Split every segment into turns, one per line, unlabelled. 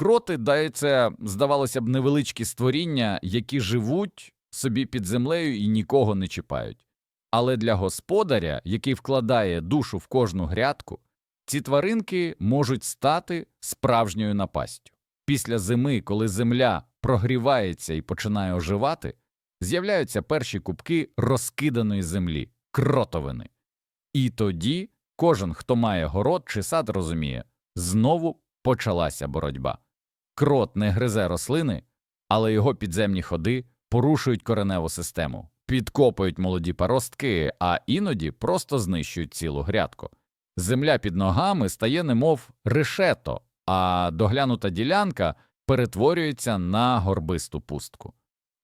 Кроти, да, це, здавалося б, невеличкі створіння, які живуть собі під землею і нікого не чіпають. Але для господаря, який вкладає душу в кожну грядку, ці тваринки можуть стати справжньою напастю. Після зими, коли земля прогрівається і починає оживати, з'являються перші кубки розкиданої землі, кротовини. І тоді кожен, хто має город чи сад, розуміє, знову почалася боротьба. Крот не гризе рослини, але його підземні ходи порушують кореневу систему, підкопують молоді паростки, а іноді просто знищують цілу грядку. Земля під ногами стає немов решето, а доглянута ділянка перетворюється на горбисту пустку.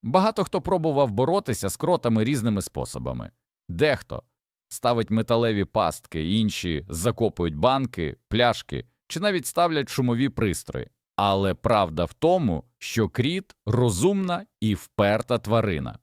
Багато хто пробував боротися з кротами різними способами. Дехто ставить металеві пастки, інші закопують банки, пляшки чи навіть ставлять шумові пристрої. Але правда в тому, що кріт розумна і вперта тварина.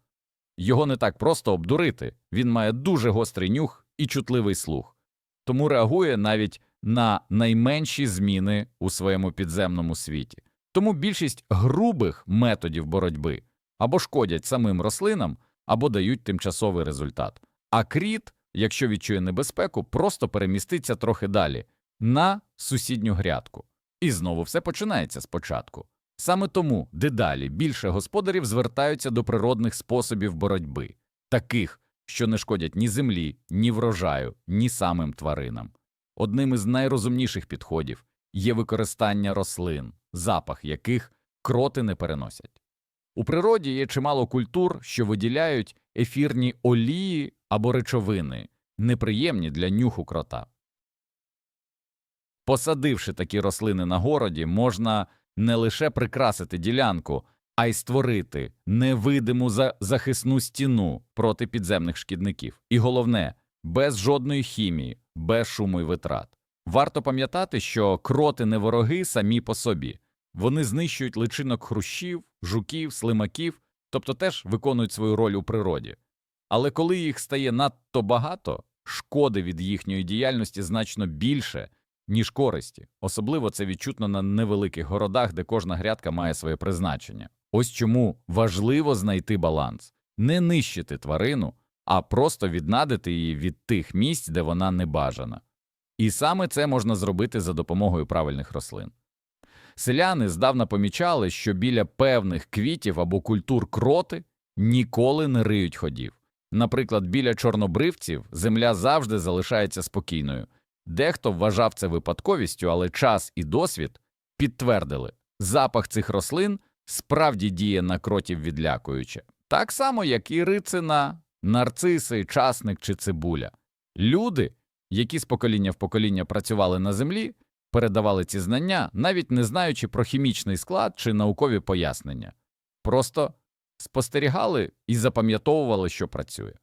Його не так просто обдурити, він має дуже гострий нюх і чутливий слух, тому реагує навіть на найменші зміни у своєму підземному світі. Тому більшість грубих методів боротьби або шкодять самим рослинам, або дають тимчасовий результат. А кріт, якщо відчує небезпеку, просто переміститься трохи далі на сусідню грядку. І знову все починається спочатку. Саме тому дедалі більше господарів звертаються до природних способів боротьби, таких, що не шкодять ні землі, ні врожаю, ні самим тваринам. Одним із найрозумніших підходів є використання рослин, запах яких кроти не переносять. У природі є чимало культур, що виділяють ефірні олії або речовини, неприємні для нюху крота. Посадивши такі рослини на городі, можна не лише прикрасити ділянку, а й створити невидиму за- захисну стіну проти підземних шкідників. І головне, без жодної хімії, без шуму і витрат. Варто пам'ятати, що кроти не вороги самі по собі. Вони знищують личинок хрущів, жуків, слимаків, тобто теж виконують свою роль у природі. Але коли їх стає надто багато, шкоди від їхньої діяльності значно більше, ніж користі. Особливо це відчутно на невеликих городах, де кожна грядка має своє призначення. Ось чому важливо знайти баланс, не нищити тварину, а просто віднадити її від тих місць, де вона не бажана. І саме це можна зробити за допомогою правильних рослин. Селяни здавна помічали, що біля певних квітів або культур кроти ніколи не риють ходів. Наприклад, біля чорнобривців земля завжди залишається спокійною. Дехто вважав це випадковістю, але час і досвід підтвердили, запах цих рослин справді діє на кротів відлякуюче, так само, як і рицина, нарциси, часник чи цибуля. Люди, які з покоління в покоління працювали на землі, передавали ці знання, навіть не знаючи про хімічний склад чи наукові пояснення, просто спостерігали і запам'ятовували, що працює.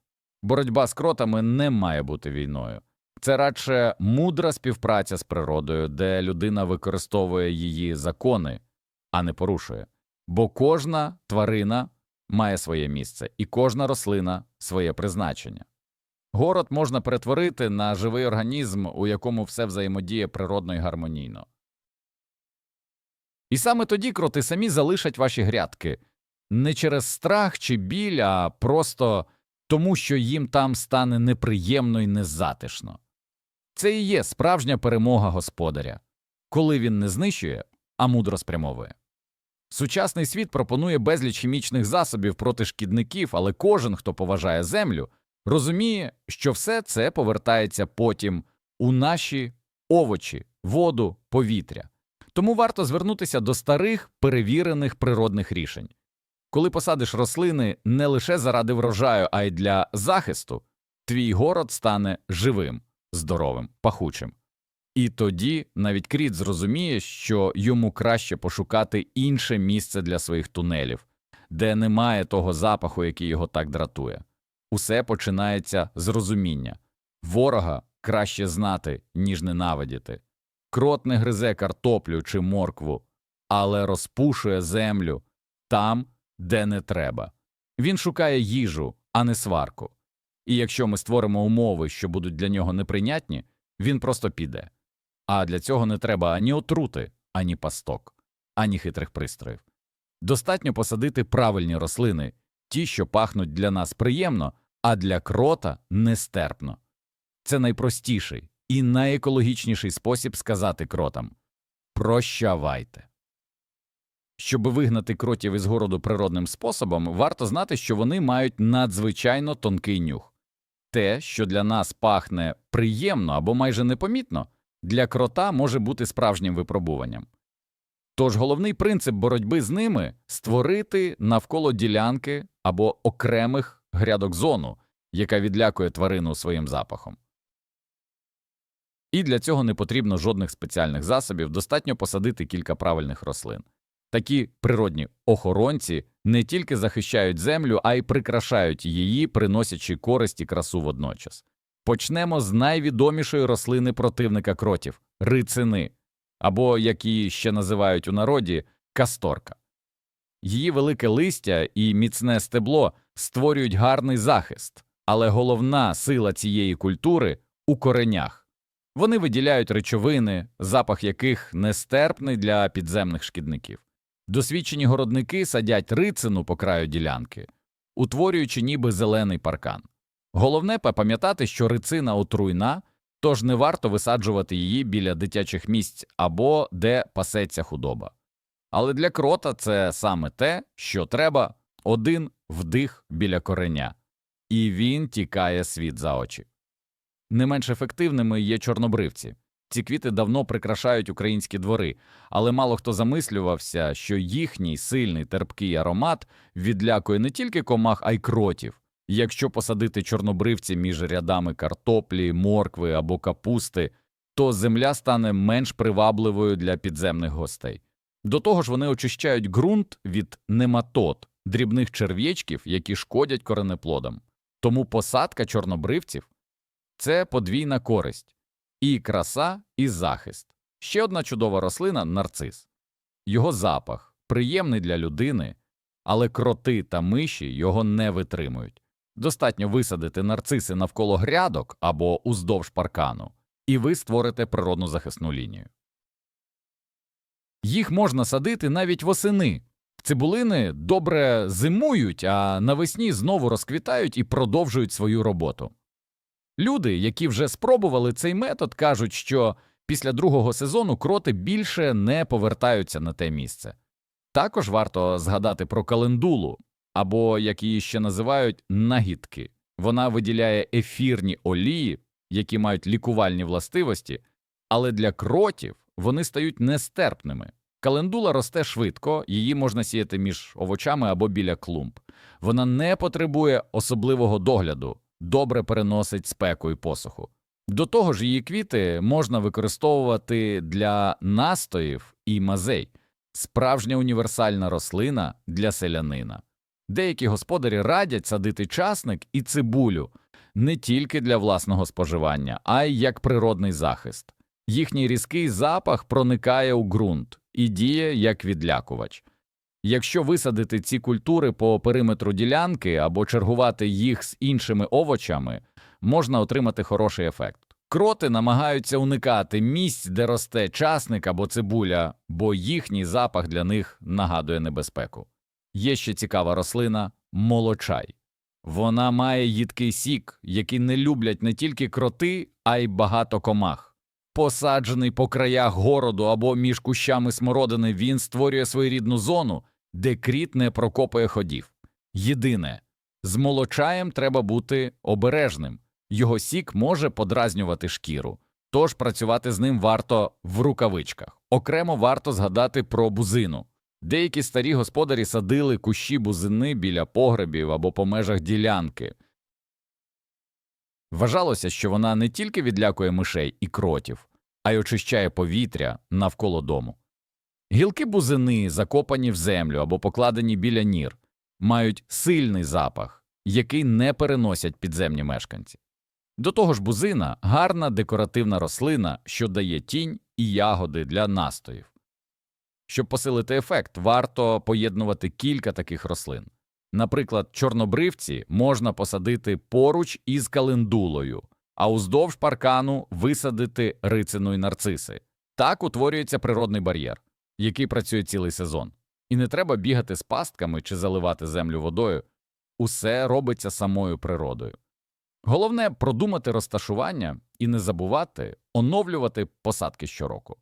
Боротьба з кротами не має бути війною. Це радше мудра співпраця з природою, де людина використовує її закони, а не порушує. Бо кожна тварина має своє місце, і кожна рослина своє призначення. Город можна перетворити на живий організм, у якому все взаємодіє природно і гармонійно. І саме тоді кроти самі залишать ваші грядки не через страх чи біль, а просто тому, що їм там стане неприємно і незатишно. Це і є справжня перемога господаря, коли він не знищує, а мудро спрямовує. Сучасний світ пропонує безліч хімічних засобів проти шкідників, але кожен, хто поважає землю, розуміє, що все це повертається потім у наші овочі, воду, повітря. Тому варто звернутися до старих перевірених природних рішень. Коли посадиш рослини не лише заради врожаю, а й для захисту, твій город стане живим, здоровим, пахучим. І тоді навіть кріт зрозуміє, що йому краще пошукати інше місце для своїх тунелів, де немає того запаху, який його так дратує. Усе починається з розуміння ворога краще знати, ніж ненавидіти. Крот не гризе картоплю чи моркву, але розпушує землю там, де не треба. Він шукає їжу, а не сварку. І якщо ми створимо умови, що будуть для нього неприйнятні, він просто піде. А для цього не треба ані отрути, ані пасток. ані хитрих пристроїв. Достатньо посадити правильні рослини, ті, що пахнуть для нас приємно, а для крота нестерпно. Це найпростіший і найекологічніший спосіб сказати кротам прощавайте. Щоб вигнати кротів із городу природним способом, варто знати, що вони мають надзвичайно тонкий нюх. Те, що для нас пахне приємно або майже непомітно, для крота може бути справжнім випробуванням. Тож головний принцип боротьби з ними створити навколо ділянки або окремих грядок зону, яка відлякує тварину своїм запахом. І для цього не потрібно жодних спеціальних засобів, достатньо посадити кілька правильних рослин. Такі природні охоронці не тільки захищають землю, а й прикрашають її, приносячи користь і красу водночас. Почнемо з найвідомішої рослини противника кротів рицини, або, як її ще називають у народі, касторка. Її велике листя і міцне стебло створюють гарний захист, але головна сила цієї культури у коренях. Вони виділяють речовини, запах яких нестерпний для підземних шкідників. Досвідчені городники садять рицину по краю ділянки, утворюючи ніби зелений паркан. Головне пам'ятати, що рицина отруйна, тож не варто висаджувати її біля дитячих місць або де пасеться худоба. Але для крота це саме те, що треба один вдих біля кореня, і він тікає світ за очі. Не менш ефективними є чорнобривці. Ці квіти давно прикрашають українські двори, але мало хто замислювався, що їхній сильний терпкий аромат відлякує не тільки комах, а й кротів. Якщо посадити чорнобривці між рядами картоплі, моркви або капусти, то земля стане менш привабливою для підземних гостей. До того ж, вони очищають ґрунт від нематод, дрібних черв'ячків, які шкодять коренеплодам. Тому посадка чорнобривців це подвійна користь і краса, і захист. Ще одна чудова рослина нарцис. Його запах приємний для людини, але кроти та миші його не витримують. Достатньо висадити нарциси навколо грядок або уздовж паркану, і ви створите природну захисну лінію. Їх можна садити навіть восени. Цибулини добре зимують, а навесні знову розквітають і продовжують свою роботу. Люди, які вже спробували цей метод, кажуть, що після другого сезону кроти більше не повертаються на те місце. Також варто згадати про календулу, або, як її ще називають, нагідки. Вона виділяє ефірні олії, які мають лікувальні властивості, але для кротів вони стають нестерпними. Календула росте швидко, її можна сіяти між овочами або біля клумб. Вона не потребує особливого догляду, добре переносить спеку і посуху. До того ж, її квіти можна використовувати для настоїв і мазей, справжня універсальна рослина для селянина. Деякі господарі радять садити часник і цибулю не тільки для власного споживання, а й як природний захист. Їхній різкий запах проникає у ґрунт і діє як відлякувач. Якщо висадити ці культури по периметру ділянки або чергувати їх з іншими овочами, можна отримати хороший ефект. Кроти намагаються уникати місць, де росте часник або цибуля, бо їхній запах для них нагадує небезпеку. Є ще цікава рослина молочай. Вона має їдкий сік, який не люблять не тільки кроти, а й багато комах. Посаджений по краях городу або між кущами смородини, він створює своєрідну зону, де кріт не прокопує ходів. Єдине, з молочаєм треба бути обережним, його сік може подразнювати шкіру, тож працювати з ним варто в рукавичках. Окремо варто згадати про бузину. Деякі старі господарі садили кущі бузини біля погребів або по межах ділянки. Вважалося, що вона не тільки відлякує мишей і кротів, а й очищає повітря навколо дому. Гілки бузини, закопані в землю або покладені біля нір, мають сильний запах, який не переносять підземні мешканці. До того ж, бузина гарна декоративна рослина, що дає тінь і ягоди для настоїв. Щоб посилити ефект, варто поєднувати кілька таких рослин. Наприклад, чорнобривці можна посадити поруч із календулою, а уздовж паркану висадити рицину й нарциси. Так утворюється природний бар'єр. Який працює цілий сезон. І не треба бігати з пастками чи заливати землю водою. Усе робиться самою природою. Головне продумати розташування і не забувати оновлювати посадки щороку.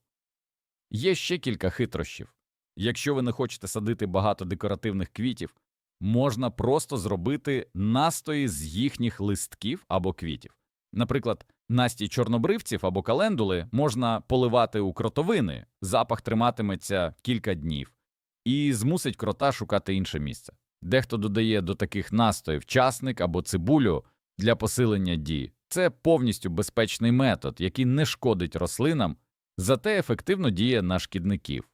Є ще кілька хитрощів. Якщо ви не хочете садити багато декоративних квітів, можна просто зробити настої з їхніх листків або квітів. Наприклад, настій чорнобривців або календули можна поливати у кротовини, запах триматиметься кілька днів, і змусить крота шукати інше місце. Дехто додає до таких настоїв часник або цибулю для посилення дії. Це повністю безпечний метод, який не шкодить рослинам, зате ефективно діє на шкідників.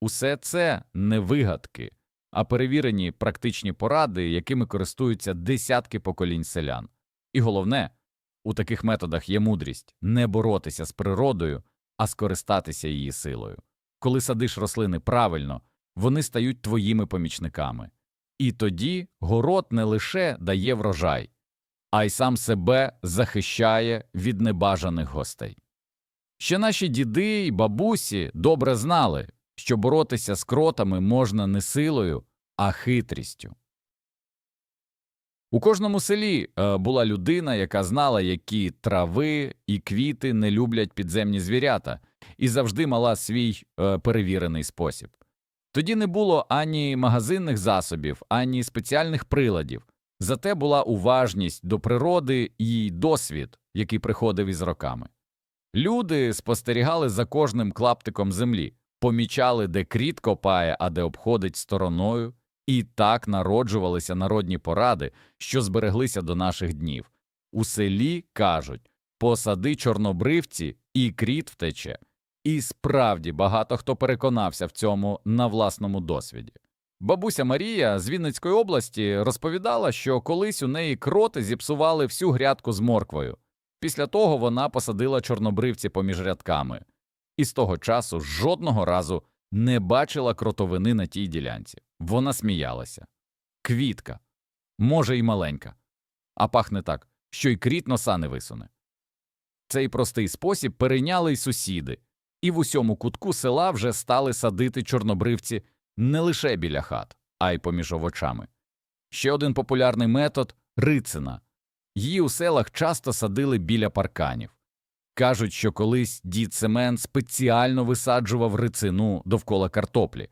Усе це не вигадки, а перевірені практичні поради, якими користуються десятки поколінь селян. І головне, у таких методах є мудрість не боротися з природою, а скористатися її силою. Коли садиш рослини правильно, вони стають твоїми помічниками. І тоді город не лише дає врожай, а й сам себе захищає від небажаних гостей. Ще наші діди й бабусі добре знали, що боротися з кротами можна не силою, а хитрістю. У кожному селі е, була людина, яка знала, які трави і квіти не люблять підземні звірята, і завжди мала свій е, перевірений спосіб. Тоді не було ані магазинних засобів, ані спеціальних приладів, зате була уважність до природи і досвід, який приходив із роками. Люди спостерігали за кожним клаптиком землі, помічали, де кріт копає, а де обходить стороною, і так народжувалися народні поради, що збереглися до наших днів. У селі кажуть посади чорнобривці, і кріт втече. І справді багато хто переконався в цьому на власному досвіді. Бабуся Марія з Вінницької області розповідала, що колись у неї кроти зіпсували всю грядку з морквою. Після того вона посадила чорнобривці поміж рядками, і з того часу жодного разу не бачила кротовини на тій ділянці. Вона сміялася. Квітка, може, і маленька, а пахне так, що й кріт носа не висуне. Цей простий спосіб перейняли й сусіди, і в усьому кутку села вже стали садити чорнобривці не лише біля хат, а й поміж овочами. Ще один популярний метод рицина. Її у селах часто садили біля парканів. Кажуть, що колись дід Семен спеціально висаджував рицину довкола картоплі,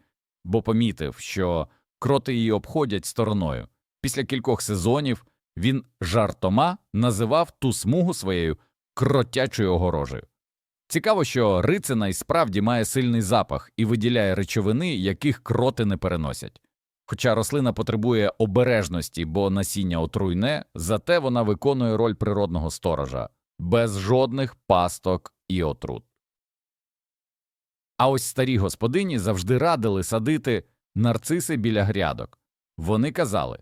бо помітив, що кроти її обходять стороною. Після кількох сезонів він жартома називав ту смугу своєю кротячою огорожею. Цікаво, що рицина й справді має сильний запах і виділяє речовини, яких кроти не переносять. Хоча рослина потребує обережності, бо насіння отруйне, зате вона виконує роль природного сторожа без жодних пасток і отрут. А ось старі господині завжди радили садити нарциси біля грядок. Вони казали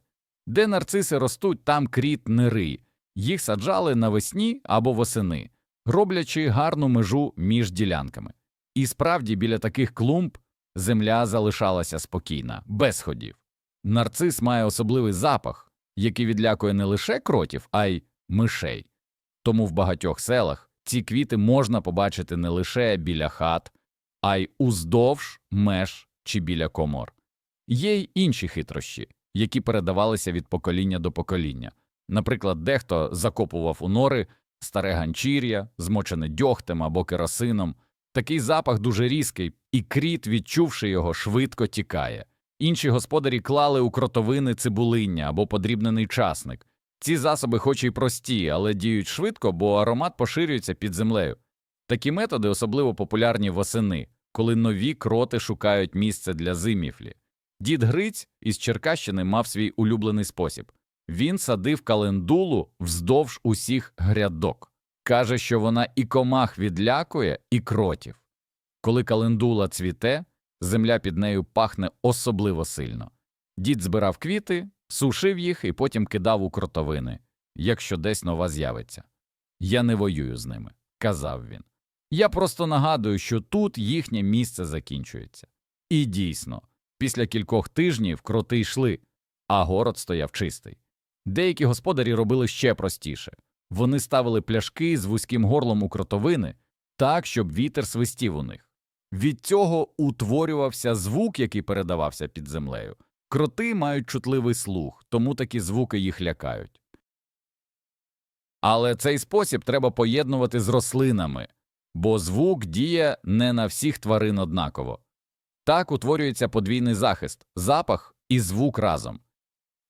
де нарциси ростуть, там кріт не рий. Їх саджали навесні або восени, роблячи гарну межу між ділянками. І справді біля таких клумб земля залишалася спокійна, без ходів. Нарцис має особливий запах, який відлякує не лише кротів, а й мишей. Тому в багатьох селах ці квіти можна побачити не лише біля хат, а й уздовж меж чи біля комор. Є й інші хитрощі, які передавалися від покоління до покоління. Наприклад, дехто закопував у нори старе ганчір'я, змочене дьогтем або керосином. Такий запах дуже різкий, і кріт, відчувши його, швидко тікає. Інші господарі клали у кротовини цибулиння або подрібнений часник. Ці засоби, хоч і прості, але діють швидко, бо аромат поширюється під землею. Такі методи особливо популярні восени, коли нові кроти шукають місце для зимівлі. Дід Гриць із Черкащини мав свій улюблений спосіб. Він садив календулу вздовж усіх грядок. Каже, що вона і комах відлякує, і кротів. Коли календула цвіте, земля під нею пахне особливо сильно. Дід збирав квіти, сушив їх і потім кидав у кротовини, якщо десь нова з'явиться. Я не воюю з ними, казав він. Я просто нагадую, що тут їхнє місце закінчується. І дійсно, після кількох тижнів кроти йшли, а город стояв чистий. Деякі господарі робили ще простіше вони ставили пляшки з вузьким горлом у кротовини так, щоб вітер свистів у них. Від цього утворювався звук, який передавався під землею. Кроти мають чутливий слух, тому такі звуки їх лякають. Але цей спосіб треба поєднувати з рослинами, бо звук діє не на всіх тварин однаково. Так утворюється подвійний захист запах і звук разом.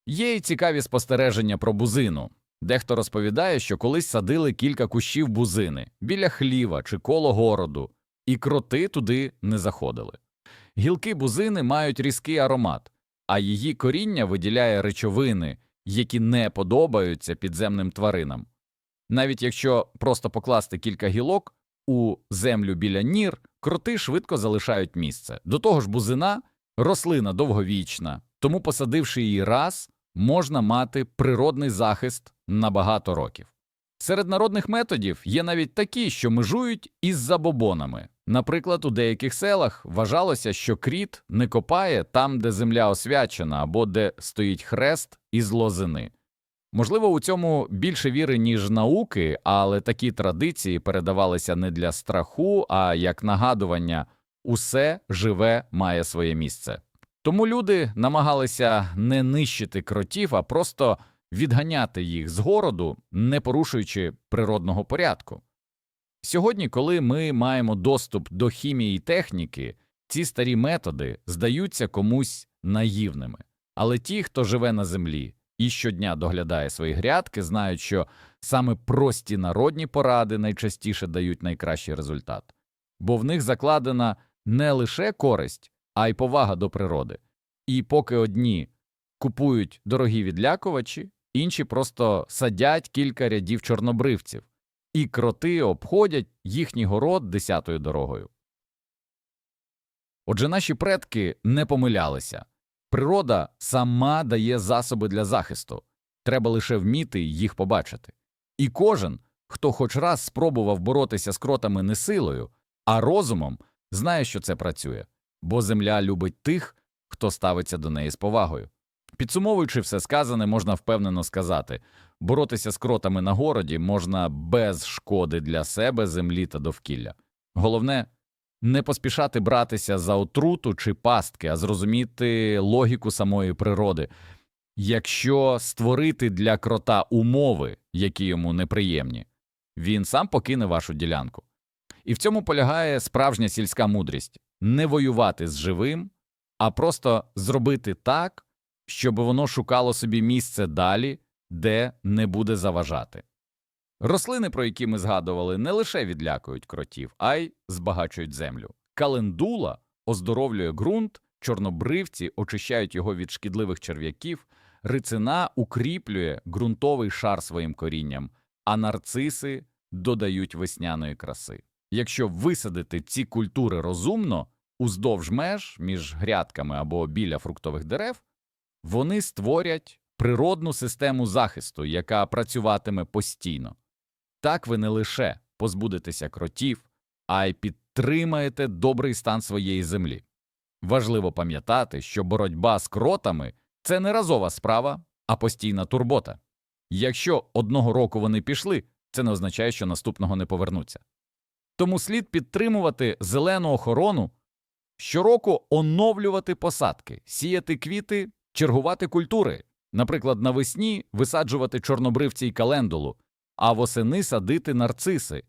Є й цікаві спостереження про бузину. Дехто розповідає, що колись садили кілька кущів бузини біля хліва чи коло городу, і кроти туди не заходили. Гілки бузини мають різкий аромат, а її коріння виділяє речовини, які не подобаються підземним тваринам. Навіть якщо просто покласти кілька гілок у землю біля нір, кроти швидко залишають місце. До того ж, бузина рослина довговічна, тому, посадивши її раз, можна мати природний захист на багато років. Серед народних методів є навіть такі, що межують із забобонами. Наприклад, у деяких селах вважалося, що кріт не копає там, де земля освячена або де стоїть хрест із лозини. Можливо, у цьому більше віри, ніж науки, але такі традиції передавалися не для страху, а як нагадування усе живе має своє місце. Тому люди намагалися не нищити кротів, а просто відганяти їх з городу, не порушуючи природного порядку. Сьогодні, коли ми маємо доступ до хімії і техніки, ці старі методи здаються комусь наївними. Але ті, хто живе на землі і щодня доглядає свої грядки, знають, що саме прості народні поради найчастіше дають найкращий результат, бо в них закладена не лише користь, а й повага до природи. І поки одні купують дорогі відлякувачі, інші просто садять кілька рядів чорнобривців, і кроти обходять їхній город десятою дорогою. Отже, наші предки не помилялися. Природа сама дає засоби для захисту, треба лише вміти їх побачити. І кожен, хто хоч раз спробував боротися з кротами не силою, а розумом, знає, що це працює, бо земля любить тих, хто ставиться до неї з повагою. Підсумовуючи все сказане, можна впевнено сказати боротися з кротами на городі можна без шкоди для себе, землі та довкілля. Головне не поспішати братися за отруту чи пастки, а зрозуміти логіку самої природи. Якщо створити для крота умови, які йому неприємні, він сам покине вашу ділянку. І в цьому полягає справжня сільська мудрість не воювати з живим, а просто зробити так, щоб воно шукало собі місце далі, де не буде заважати. Рослини, про які ми згадували, не лише відлякують кротів, а й збагачують землю. Календула оздоровлює ґрунт, чорнобривці очищають його від шкідливих черв'яків, рицина укріплює ґрунтовий шар своїм корінням, а нарциси додають весняної краси. Якщо висадити ці культури розумно, уздовж меж між грядками або біля фруктових дерев, вони створять природну систему захисту, яка працюватиме постійно. Так ви не лише позбудетеся кротів, а й підтримаєте добрий стан своєї землі. Важливо пам'ятати, що боротьба з кротами це не разова справа, а постійна турбота. Якщо одного року вони пішли, це не означає, що наступного не повернуться. Тому слід підтримувати зелену охорону, щороку оновлювати посадки, сіяти квіти, чергувати культури, наприклад, навесні висаджувати чорнобривці й календулу, а восени садити нарциси.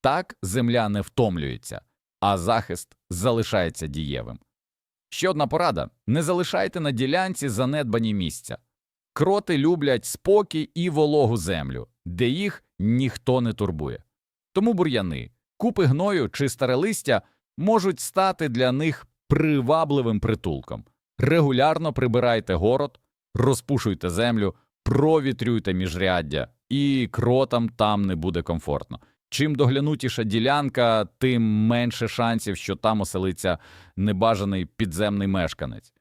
Так земля не втомлюється, а захист залишається дієвим. Ще одна порада не залишайте на ділянці занедбані місця. Кроти люблять спокій і вологу землю, де їх ніхто не турбує. Тому бур'яни, купи гною чи старе листя можуть стати для них привабливим притулком. Регулярно прибирайте город, розпушуйте землю, провітрюйте міжряддя, і кротам там не буде комфортно. Чим доглянутіша ділянка, тим менше шансів, що там оселиться небажаний підземний мешканець.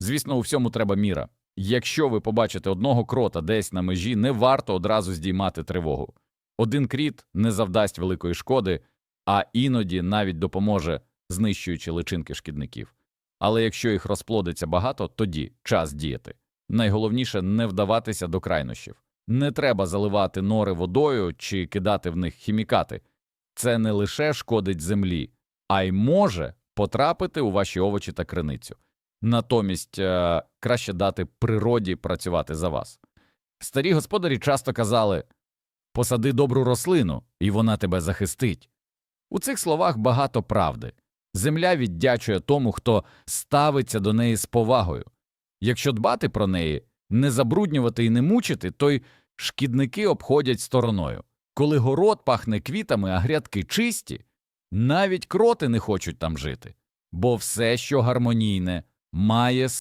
Звісно, у всьому треба міра. Якщо ви побачите одного крота десь на межі, не варто одразу здіймати тривогу. Один кріт не завдасть великої шкоди, а іноді навіть допоможе, знищуючи личинки шкідників. Але якщо їх розплодиться багато, тоді час діяти. Найголовніше не вдаватися до крайнощів. Не треба заливати нори водою чи кидати в них хімікати. це не лише шкодить землі, а й може потрапити у ваші овочі та криницю. Натомість е, краще дати природі працювати за вас. Старі господарі часто казали посади добру рослину, і вона тебе захистить. У цих словах багато правди. Земля віддячує тому, хто ставиться до неї з повагою. Якщо дбати про неї, не забруднювати і не мучити, то й шкідники обходять стороною. Коли город пахне квітами, а грядки чисті, навіть кроти не хочуть там жити, бо все, що гармонійне, має